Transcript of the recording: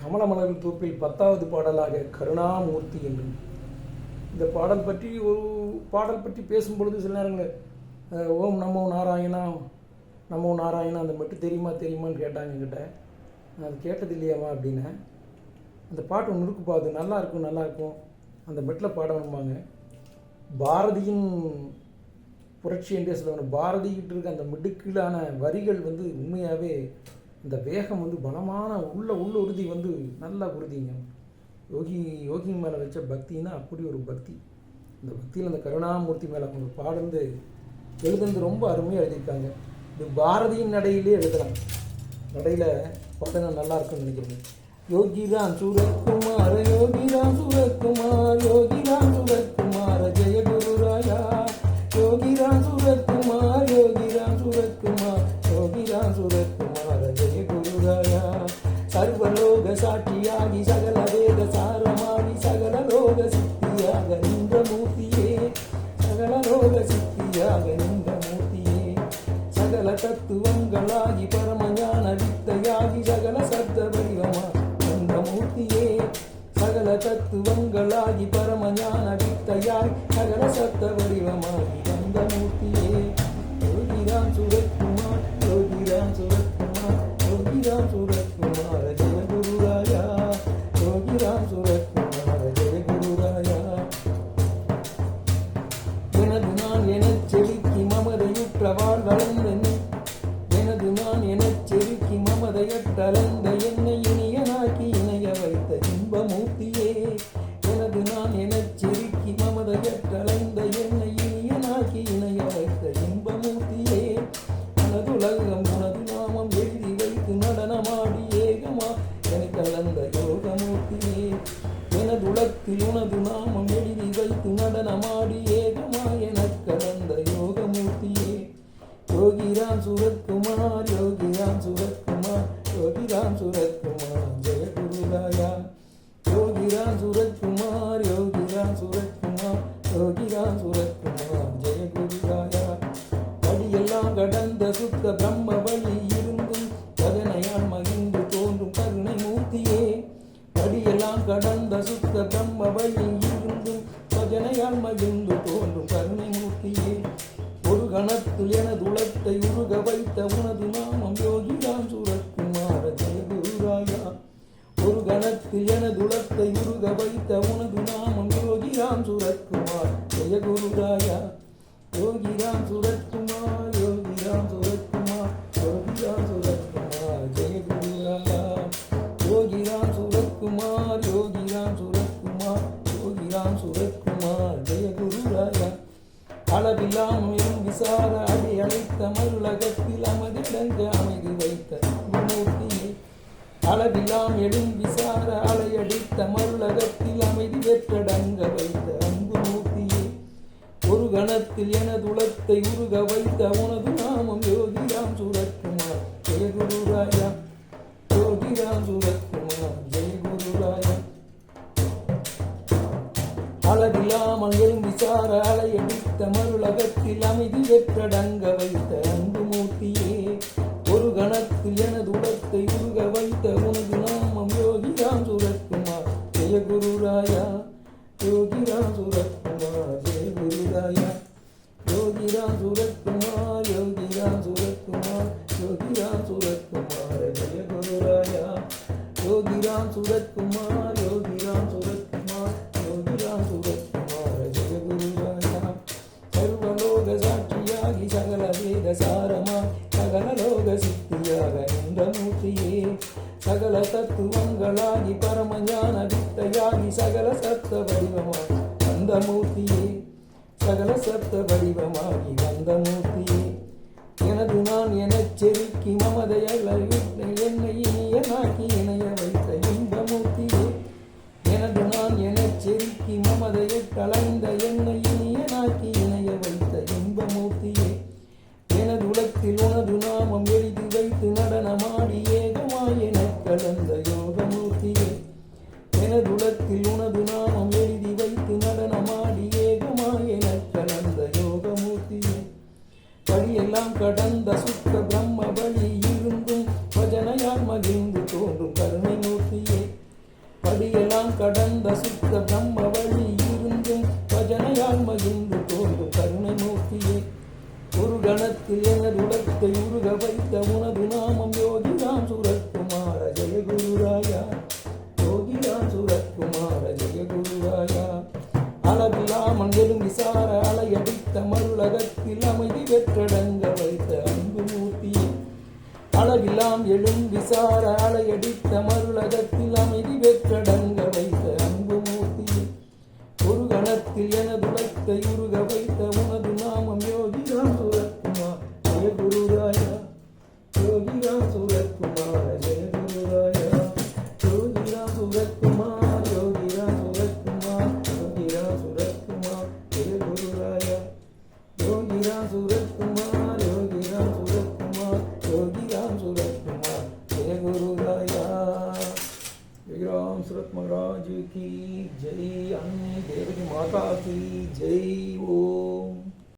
கமலமலர் தொப்பில் பத்தாவது பாடலாக கருணாமூர்த்தி என்று இந்த பாடல் பற்றி ஒரு பாடல் பற்றி பேசும்பொழுது சில நேரங்கள் ஓம் நமோ நாராயணா நமோ நாராயணா அந்த மட்டும் தெரியுமா தெரியுமான்னு கேட்டாங்க என்கிட்ட. அது கேட்டது இல்லையாமா அப்படின்னு. அந்த பாட்டு ஒன்று இருக்குப்பா அது நல்லா இருக்கும் நல்லா இருக்கும். அந்த மெட்டில் பாடணும்பாங்க. பாரதியின் புரட்சி என்றே சொல்லுவாங்க பாரதிக்கிட்டு இருக்க அந்த மிடுக்கிலான வரிகள் வந்து உண்மையாகவே இந்த வேகம் வந்து பலமான உள்ள உள்ள உறுதி வந்து நல்ல உறுதிங்க. யோகி யோகி மேலே வச்ச பக்தின்னா அப்படி ஒரு பக்தி. இந்த பக்தியில் அந்த கருணாமூர்த்தி மேலே அவங்க பாடந்து எழுதுந்து ரொம்ப அருமையாக எழுதியிருக்காங்க. இது பாரதியின் நடையிலே எழுதலாம். நடையில் பார்த்தா நல்லா இருக்கும்னு நினைக்கிறேன். யோகிராம் சூரத்குமார யோகிராம் சூரத்குமார் யோகிராம் சூரத்குமார ஜெய குருராயா யோகிராம் சூரத்குமார் யோகிராம் சூரத்குமார் யோகிராம் சூரத்குமார. ஜெய சர்வலோக சாட்சியாகி சகல வேத சாரமாகி சகல லோக சித்தியாக நின்ற மூர்த்தியே. சகல லோக சித்தியாக நின்ற மூர்த்தியே. சகல தத்துவங்களாகி பரமஞான வித்தையாகி சகல சப்த வடிவமாக நின்ற மூர்த்தியே. சகல தத்துவங்களாகி பரமஞான வித்தையாகி சகல சப்த வடிவமாகி அந்த மூர்த்தியே. யோகிராம் சுரத்குமார் யோகிராம் சுரத்குமார் ஜெய குருராயா யோகிராம் சுரத்குமார் ஜெய குருராயா எனது நான் எனச் செலுக்கி மமதையுற்றவாள் வளர்ந்தன். எனது நான் எனச் செலுக்கி மமதையற்றளந்த என்னை சுரத்குமார் யோகிராம் சுரத்குமார் யோகிராம் சுரத்குமார். ஜெய குருராயா படியெல்லாம் கடந்த சுத்த பிரம்ம வழி இருந்தும் கதனையால் மகிழ்ந்து தோன்றும் கருணை மூர்த்தியே. வழியெல்லாம் கடந்த சுத்த பிரம்ம வழி இருந்தும் கதனையால் மகிழ்ந்து தோன்றும் கருணை மூர்த்தியே. ஒரு கணத்தில் எனது உலத்தை உருக வைத்த உனது நாமம் ஒரு கணத்தில் உருக வைத்த உனது நாமம் யோகிராம் சூரத்குமார் ஜெயகுருராயா யோகிராம் சூரத்குமார் யோகிராம் சூரத்குமார் யோகிராம் சூரத்குமார் ஜெயகுருராயா யோகிராம் சூரத்குமார் யோகிராம் சூரத்குமார் யோகிராம் சூரத்குமார் ஜெயகுருராயா அளவில்லாமல் விசார அடி அழைத்த மருளகத்தில் அளவிலாம் எழும் விசார அலையடித்த மருளகத்தில் அமைதி பெற்றடங்க வைத்த அன்பு மூர்த்தியே ஒரு கணத்தில் எனது உலத்தை உருக வைத்த உனது நாமம் யோகிராம் சூரத்குமார். ஜெய குருராயா யோகிராம் சூரத்குமார். ஜெய குருராயா. அளவிலாமல் எழும் விசார அலையடித்த மருளகத்தில் அமைதி பெற்றடங்க வைத்த அன்பு மூர்த்தியே ஒரு கணத்தில் எனது உலத்தை உருக வைத்த உனது நாமம் யோகிராம் சூரத்குமார் ஜெய குருராயா யோகிராம் சூரத்குமார் ஜெய குருராயா யோகிராம் சூரத்குமார் யோகிராம் சூரத்குமார் யோகிராம் சூரத்குமார் ஜெய குருராயா யோகிராம் சூரத்குமார் யோகிராம் சூரத்குமார் யோகிராம் சூரத்குமார் ஜெய குருராயா சர்வலோக சாட்சியாகி சகல வேத சாரமா சகல லோக சித்தியாக நின்ற மூர்த்தியே சகல தத்துவங்களாகி பரமஞான வித்தையாகி சகல சத்த வடிவமாகி வந்த மூர்த்தியே சகல சத்த வடிவமாகி வந்த மூர்த்தியே எனது நான் எனச் செருக்கி மமதையல்ல என்னை இனியனாக்கி இணைய வைத்த இந்த மூர்த்தியே எனது நான் எனச் செருக்கி மமதையை கலைந்த என்னை இனியனாக்கி உலகத்தில் உனது நாமம் எழுதி வைத்து நடனமாடி ஏகமாயனற்ற நந்த யோகமூர்த்தியே. வழியெல்லாம் கடந்த சுத்த பிரம்ம வழி இருந்தும் பஜனையால் மகிழ்ந்து தோன்றும் கருணை மூர்த்தியே. படியெல்லாம் கடந்த சுத்த பிரம்ம வழி இருந்தும் பஜனையால் மகிழ்ந்து தோன்றும் கருணை மூர்த்தியே. ஒரு கணத்தில் எனது உலகத்தை உருக வைத்த உணவு அடித்த மருளகத்தில் அமைதி பெற்றடங்க வைத்த அன்பு மூர்த்தியே. அளவில்லாம் எழும் விசார அலையடித்த மருளகத்தில் அமைதி பெற்றடங்க வைத்த அன்பு மூர்த்தியே. ஒரு கணத்தில் எனதுழைத்த உருக வைத்த உனது நாமம் யோகிதான் महाराज की जय